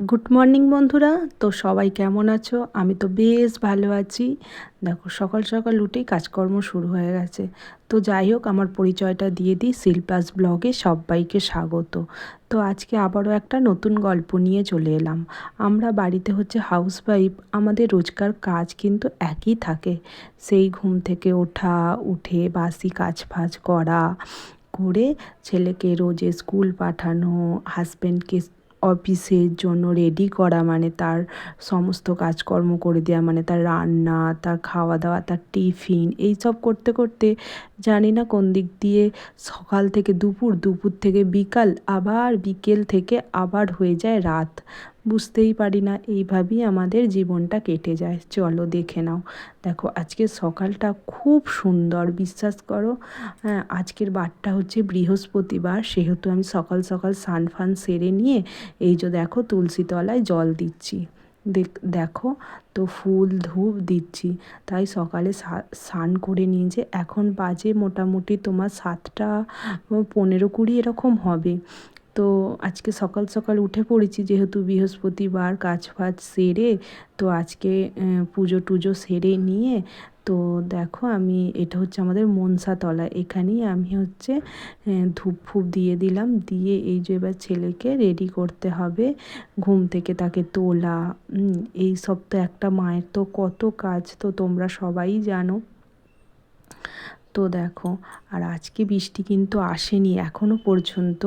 Good morning বন্ধুরা। তো সবাই কেমন আছো? আমি তো বেশ ভালো আছি। দেখো, সকাল সকাল উঠেই কাজকর্ম শুরু হয়ে গেছে। তো যাই হোক, আমার পরিচয়টা দিয়ে দিই। শিল্পাস ব্লগে সবাইকে স্বাগত। তো আজকে আবারও একটা নতুন গল্প নিয়ে চলে এলাম। আমরা বাড়িতে হচ্ছে হাউস ওয়াইফ আমাদের রোজকার কাজ কিন্তু একই থাকে। সেই ঘুম থেকে ওঠা, উঠে বাসি কাজ ফাজ করা, করে ছেলেকে রোজে স্কুল পাঠানো হাজব্যান্ডকে অফিসের জন্য রেডি করা মানে তার সমস্ত কাজকর্ম করে দেওয়া মানে তার রান্না, তার খাওয়া দাওয়া তার টিফিন এই সব করতে করতে জানি না কোন দিক দিয়ে সকাল থেকে দুপুর দুপুর থেকে বিকাল, আবার বিকেল থেকে আবার হয়ে যায় রাত। বুঝতেই পারি না, এইভাবেই আমাদের জীবনটা কেটে যায়। চলো দেখে নাও। দেখো, আজকে সকালটা খুব সুন্দর, বিশ্বাস করো। হ্যাঁ আজকের বারটা হচ্ছে বৃহস্পতিবার, সেহেতু আমি সকাল সকাল স্নান ফান সেরে নিয়ে এই যে দেখো তুলসী তলায় জল দিচ্ছি। দেখো তো ফুল ধূপ দিচ্ছি। তাই সকালে স্নান করে নিয়ে যে এখন বাজে মোটামুটি তোমার সাতটা, পনেরো কুড়ি এরকম হবে। তো আজকে সকাল সকাল উঠে পড়েছি যেহেতু বৃহস্পতিবার কাজ ফাজ সেরে, তো আজকে পুজো টুজো সেরে নিয়ে, তো দেখো আমি, এটা হচ্ছে আমাদের মনসাতলা, এখানেই আমি হচ্ছে ধূপ ফুপ দিয়ে দিলাম, দিয়ে এই যে এবার ছেলেকে রেডি করতে হবে, ঘুম থেকে তাকে তোলা এই সব তো একটা মায়ের তো কত কাজ, তো তোমরা সবাই জানো। তো দেখো, আর আজকে বৃষ্টি কিন্তু আসেনি এখনও পর্যন্ত।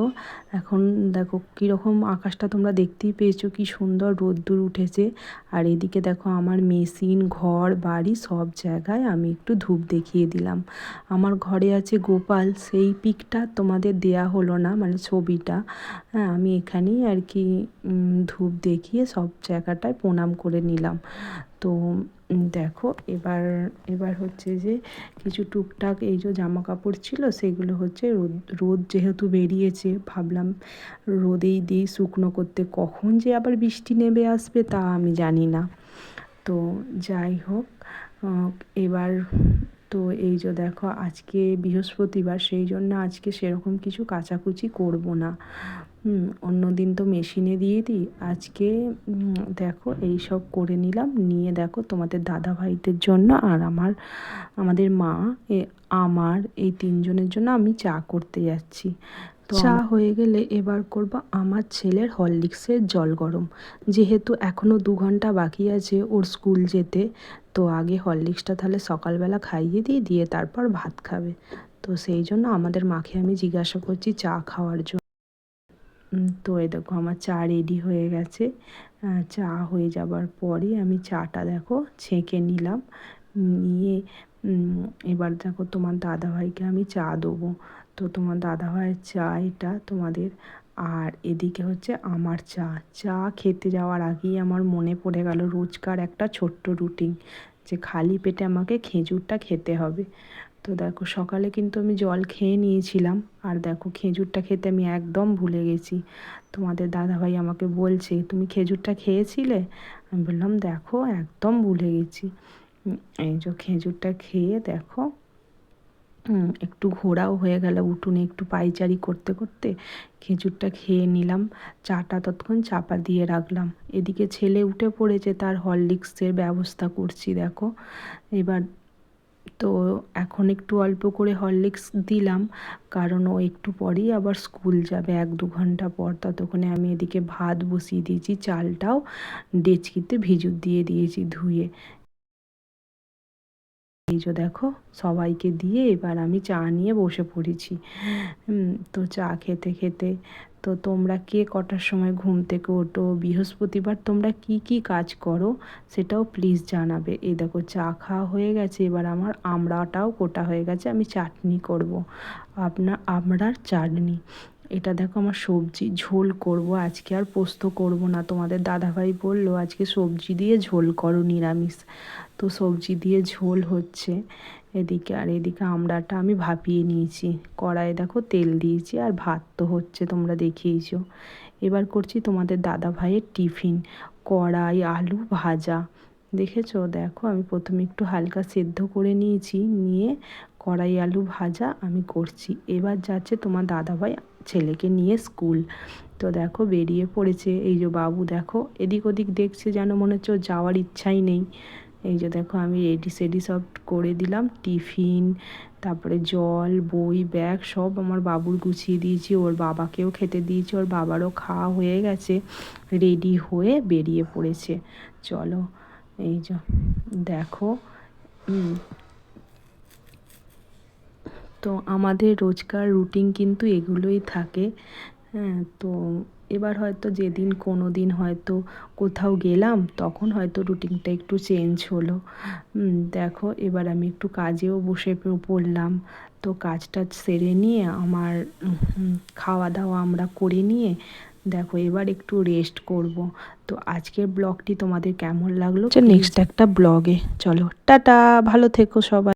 এখন দেখো কীরকম আকাশটা তোমরা দেখতেই পেয়েছ, কি সুন্দর রোদ্দুর উঠেছে। আর এদিকে দেখো আমার মেশিন, ঘর, বাড়ি সব জায়গায় আমি একটু ধূপ দেখিয়ে দিলাম। আমার ঘরে আছে গোপাল, সেই পিকটা তোমাদের দেয়া হলো না মানে ছবিটা। হ্যাঁ আমি এখানেই আর কি ধূপ দেখিয়ে সব জায়গাটায় প্রণাম করে নিলাম। তো দেখো, এবার এবার হচ্ছে যে কিছু টুকটাক এই যে জামা কাপড় ছিল, সেগুলো হচ্ছে রোদ রোদ যেহেতু বেরিয়েছে, ভাবলাম রোদেই দিই শুকনো করতে। কখন যে আবার বৃষ্টি নেমে আসবে তা আমি জানি না। তো, যাই হোক এবার তো এই যে দেখো, আজকে বৃহস্পতিবার, সেই জন্য আজকে সেরকম কিছু কাচাকুচি করব না। অন্য দিন তো মেশিনে দিয়ে দিই। আজকে দেখো এই সব করে নিলাম। নিয়ে দেখো তোমাদের দাদা ভাইদের জন্য আর আমার আমাদের মা এ আমার এই তিনজনের জন্য আমি চা করতে যাচ্ছি। চা হয়ে গেলে এবার করব আমার ছেলের হরলিক্সের জল গরম। যেহেতু এখনও দু ঘণ্টা বাকি আছে ওর স্কুল যেতে তো আগে হরলিক্সটা তাহলে সকালবেলা খাইয়ে দিই দিয়ে তারপর ভাত খাবে। তো সেই জন্য আমাদের মাকে আমি জিজ্ঞাসা করছি চা খাওয়ার জন্য। তো এই দেখো আমার চা রেডি হয়ে গেছে। চা হয়ে যাবার পরে আমি চাটা দেখো ছেঁকে নিলাম। নিয়ে এবার দেখো তোমার দাদাভাইকে আমি চা দেবো। তো তোমার দাদাভাইয়ের চা এটা তোমাদের। আর এদিকে হচ্ছে আমার চা। চা খেতে যাওয়ার আগেই আমার মনে পড়ে গেল রোজকার একটা ছোট্ট রুটিন যে খালি পেটে আমাকে খেজুরটা খেতে হবে। তো দেখো, সকালে কিন্তু আমি জল খেয়ে নিয়েছিলাম। আর দেখো, খেজুরটা খেতে আমি একদম ভুলে গেছি। তোমাদের দাদাভাই আমাকে বলছে, তুমি খেজুরটা খেয়েছিলে? আমি বললাম, দেখো, একদম ভুলে গেছি। এই যে খেজুরটা খেয়ে দেখো একটু ঘোরাও হয়ে গেল উঠোনে একটু পাইচারি করতে করতে। খেজুরটা খেয়ে নিলাম, চাটা ততক্ষণ চাপা দিয়ে রাখলাম। এদিকে ছেলে উঠে পড়েছে, তার হরলিক্সের ব্যবস্থা করছি, দেখো। এবার তো এখন একটু অল্প করে হরলিক্স দিলাম, কারণ ও একটু পরেই আবার স্কুল যাবে, এক দু ঘণ্টা পর। ততক্ষণে আমি এদিকে ভাত বসিয়ে দিয়েছি, চালটাও ডেচকিতে ভিজু দিয়ে দিয়েছি ধুয়ে। এই যে দেখো, সবাইকে দিয়ে এবার আমি চা নিয়ে বসে পড়েছি। তো চা খেতে খেতে, তো তোমরা কে কটার সময় ঘুম থেকে ওঠো? বৃহস্পতিবার তোমরা কি কি কাজ করো? সেটাও প্লিজ জানাবে। এই দেখো, চা খাওয়া হয়ে গেছে, এবার আমার আমড়াটাও কোটা হয়ে গেছে, আমি চাটনি করব। আপনার আমড়ার চাটনি। এটা দেখো আমার সবজি, ঝোল করব, আজকে আর পোস্ত করব না। তোমাদের দাদাভাই বলল, আজকে সবজি দিয়ে ঝোল করো, নিরামিষ। তো সবজি দিয়ে ঝোল হচ্ছে এদিকে, আর এদিকে আমড়াটা আমি ভাপিয়ে নিয়েছি। কড়াইয়ে দেখো তেল দিয়েছি, আর ভাত তো হচ্ছে, তোমরা দেখিয়েছো। এবার করছি তোমাদের দাদা ভাইয়ের টিফিন, কড়াই, আলু ভাজা। দেখেছ? দেখো, আমি প্রথমে একটু হালকা সেদ্ধ করে নিয়েছি, নিয়ে কড়াই, আলু ভাজা আমি করছি। এবার যাচ্ছে তোমার দাদাভাই ছেলেকে নিয়ে স্কুল। তো দেখো বেরিয়ে পড়েছে। এই যে বাবু দেখো, এদিক ওদিক দেখছে যেন, মনে হচ্ছে ওর যাওয়ার ইচ্ছাই নেই। এই যে দেখো আমি রেডি সেডি সব করে দিলাম। টিফিন, তারপরে জল, বই, ব্যাগ সব আমার বাবুর গুছিয়ে দিয়েছি। ওর বাবাকেও খেতে দিয়েছি। ওর বাবারও খাওয়া হয়ে গেছে, রেডি হয়ে বেরিয়ে পড়েছে। চলো, এই যে দেখো তো আমাদের রোজকার রুটিন কিন্তু এগুলোই থাকে। হ্যাঁ তো এবার হয়তো যেদিন কোনো দিন হয়তো কোথাও গেলাম তখন হয়তো রুটিনটা একটু চেঞ্জ হলো। দেখো এবার আমি একটু কাজেও বসে পড়লাম। তো কাজটা সেরে নিয়ে আমার খাওয়া দাওয়া আমরা করে নিয়ে দেখো এবার একটু রেস্ট করব। তো আজকের ব্লগটি তোমাদের কেমন লাগল নেক্সট একটা ব্লগে চলো টাটা ভালো থেকো সবাই।